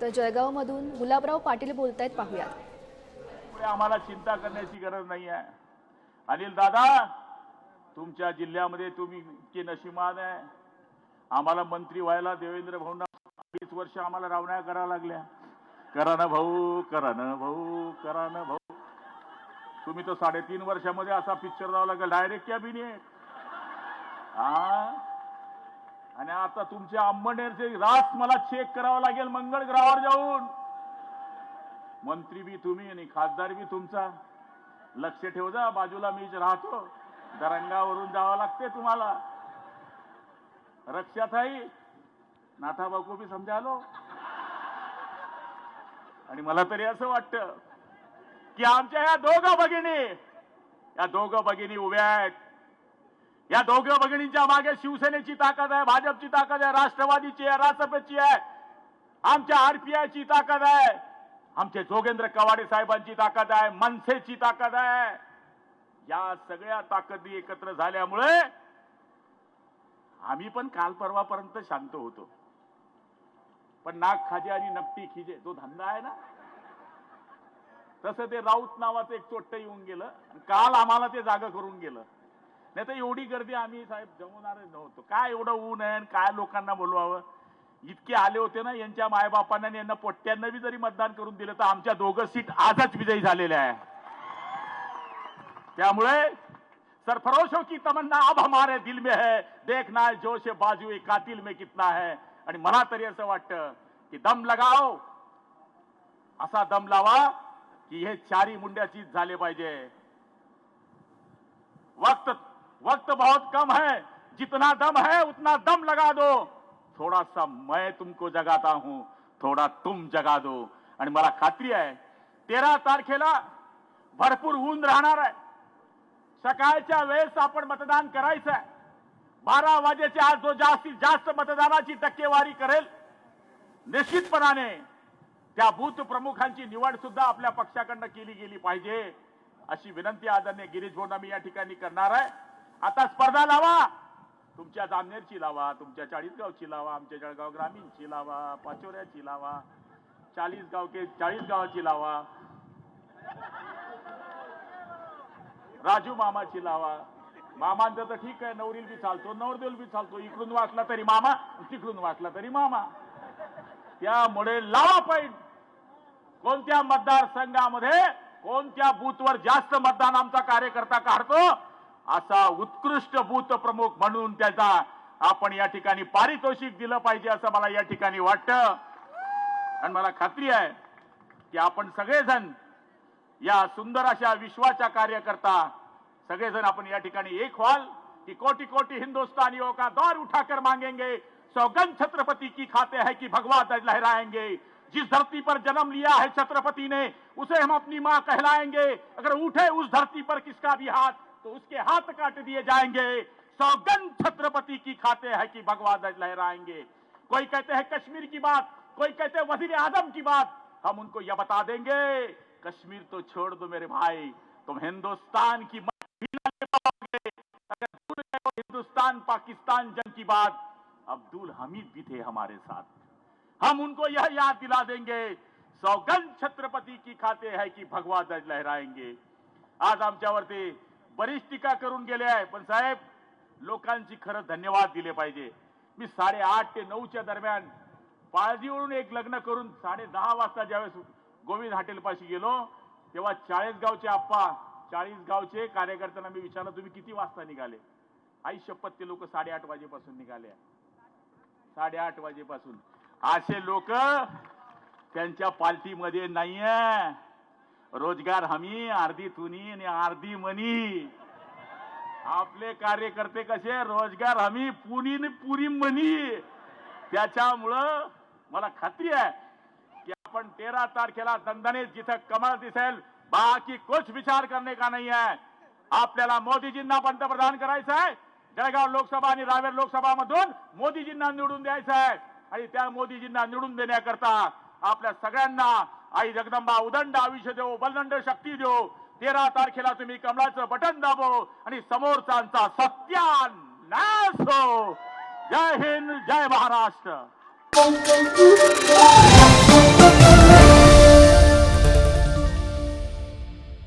तर जळगावमधून गुलाबराव पाटील बोलतायत पाहूयात. आम्हाला चिंता करण्याची गरज नाही आहे. अनिल दादा तुमच्या जिल्ह्यामध्ये तुम्ही इतके नशिमान आहे. आम्हाला मंत्री व्हायला देवेंद्र भाऊंना अडीच वर्ष आम्हाला रावण्या करावं लागल्या. करा ना भाऊ करा ना भाऊ करा ना भाऊ. तुम्ही तर साडेतीन वर्षामध्ये असा पिक्चर जावं लागेल. डायरेक्ट कॅबिनेट हा आणि आता तुमच्या अंबनेरचे रास मला चेक करावा लागेल मंगळ ग्रहावर जाऊन. मंत्री बी तुम्ही आणि खासदार बी तुमचा. लक्ष ठेव जा बाजूला मीच राहतो दरंगावरून जावं लागते तुम्हाला. रक्षाताई नाथा बापू बी समजालो. आणि मला तरी असं वाटतं की आमच्या ह्या दोघं भगिनी या दोघं भगिनी उभ्या आहेत. या दोघं भगिनींच्या मागे शिवसेनेची ताकद आहे भाजपची ताकद आहे राष्ट्रवादीची आहे रासपची आहे. आमच्या आरपीआयची ताकद आहे. आमचे जोगेंद्र कवाडे साहेबांची ताकद आहे मनसेची ताकद आहे. या सगळ्या ताकदी एकत्र झाल्यामुळे आम्ही पण काल परवापर्यंत शांत होतो. पण नाक खाजे आणि नपटी खिजे जो धंदा आहे ना? तसं ते राऊत नावाचं एक चोट्ट येऊन गेलं आणि काल आम्हाला ते जागा करून गेलं. नाही तर एवढी गर्दी आम्ही साहेब जमवणारच नव्हतो. काय एवढं ऊन आहे आणि काय लोकांना बोलवावं? इतके आले होते ना यांच्या मायबापांना आणि यांना पोट्ट्यांना बी जरी मतदान करून दिलं तर आमच्या दोघं सीट आजच विजयी झालेल्या आहे. त्यामुळे सरफरोशों हो की तमन्ना अब हमारे दिल में है. देखना है जोश बाजू कातिल में कितना है. आणि मला तरी असं वाटतं की दम लगाओ. असा दम लावा की हे चारी मुंड्याची झाले पाहिजे. वक्त वक्त बहुत कम है। जितना दम है उतना दम लगा दो। थोड़ा सा मैं तुमको जगाता हूं थोडा तुम जगा दो। आणि मला खात्री आहे तेरा तारखेला भरपूर ऊन राहणार आहे। सकाळच्या वेळेस आपण मतदान करायचं आहे। बारा वाजेच्या आज जो जास्तीत जास्त मतदानाची टक्केवारी करेल निश्चितपणाने त्या बूथ प्रमुखांची निवड सुद्धा आपल्या पक्षाकडनं केली गेली पाहिजे अशी विनंती आदरणीय गिरीश भाऊंना मी या ठिकाणी करणार आहे. आता स्पर्धा लावा. तुमच्या जामनेरची लावा तुमच्या चाळीसगावची लावा आमच्या जळगाव ग्रामीणची लावा पाचोऱ्याची लावा चाळीसगाव के चाळीसगावाची लावा. राजू मामाची लावा. मामांचं तर ठीक आहे नवरील बी चालतो नवरदेल बी चालतो. इकडून वाचला तरी मामा तिकडून वाचला तरी मामा. त्यामुळे लावा पॉईंट कोणत्या मतदारसंघामध्ये कोणत्या बूथवर जास्त मतदान आमचा कार्यकर्ता काढतो? असा उत्कृष्ट बूथ प्रमुख म्हणून त्याचा आपण या ठिकाणी पारितोषिक दिलं पाहिजे असं मला या ठिकाणी वाटतं. आणि मला खात्री आहे की आपण सगळेजण या सुंदर अशा विश्वाच्या कार्यकर्ता सगळेजण आपण या ठिकाणी एक व्हाल की कोटी कोटी हिंदुस्तानियों का दौर उठाकर मांगेंगे सौगन छत्रपति की खाते हैं कि भगवा लहराएंगे जिस धरती पर जन्म लिया है छत्रपति ने उसे हम अपनी मां कहलाएंगे अगर उठे उस धरती पर किसका भी हाथ तो उसके हाथ काट दिए जाएँगे। सौगंध छत्रपति की खाते हैं कि भगवा लहराएँगे। कोई कहते हैं कश्मीर की बात, कोई कहते हैं वज़ीर आज़म की बात, हम उनको यह बता देंगे, कश्मीर तो छोड़ दो मेरे भाई, तुम हिंदुस्तान की अगर हिंदुस्तान, पाकिस्तान जंग की बात, अब्दुल हमीद भी थे हमारे साथ। हम उनको यह याद दिला देंगे, सौगंध छत्रपति की खाते है कि भगवा ध्वज लहराएँगे। आज हम आमच्यावरती बरीच टीका करून गेले आहे. पण साहेब लोकांची खरं धन्यवाद दिले पाहिजे. मी साडेआठ ते नऊच्या दरम्यान पाळजीवरून एक लग्न करून साडे दहा वाजता ज्यावेळेस गोविंद हॉटेलपाशी गेलो तेव्हा चाळीसगावचे आप्पा चाळीसगावचे कार्यकर्त्यांना मी विचारलं तुम्ही किती वाजता निघाले? आई शपथ ते लोक साडेआठ वाजेपासून निघाले साडेआठ वाजेपासून. असे लोक त्यांच्या पार्टीमध्ये नाहीये. रोजगार हमी अर्धी तुनी आणि अर्धी मनी. आपले कार्यकर्ते कसे? रोजगार हमी पुनी पुरी मनी. त्याच्यामुळं मला खात्री आहे की आपण तेरा तारखेला दणदणीत जिथं कमळ दिसेल बाकी कुछ विचार करणे का नाही आहे? आपल्याला मोदीजींना पंतप्रधान करायचं आहे. जळगाव लोकसभा आणि रावेर लोकसभा मधून मोदीजींना निवडून द्यायचं आहे. आणि त्या मोदीजींना निवडून देण्याकरता आपल्या सगळ्यांना आई जगदंबा उदंड आयुष्य देव बलदंड शक्ती देऊ तेरा तारखेला तुम्ही कमळाचं बटन दाबो आणि समोरचांचा सत्यानाश हो. जय हिंद जय महाराष्ट्र.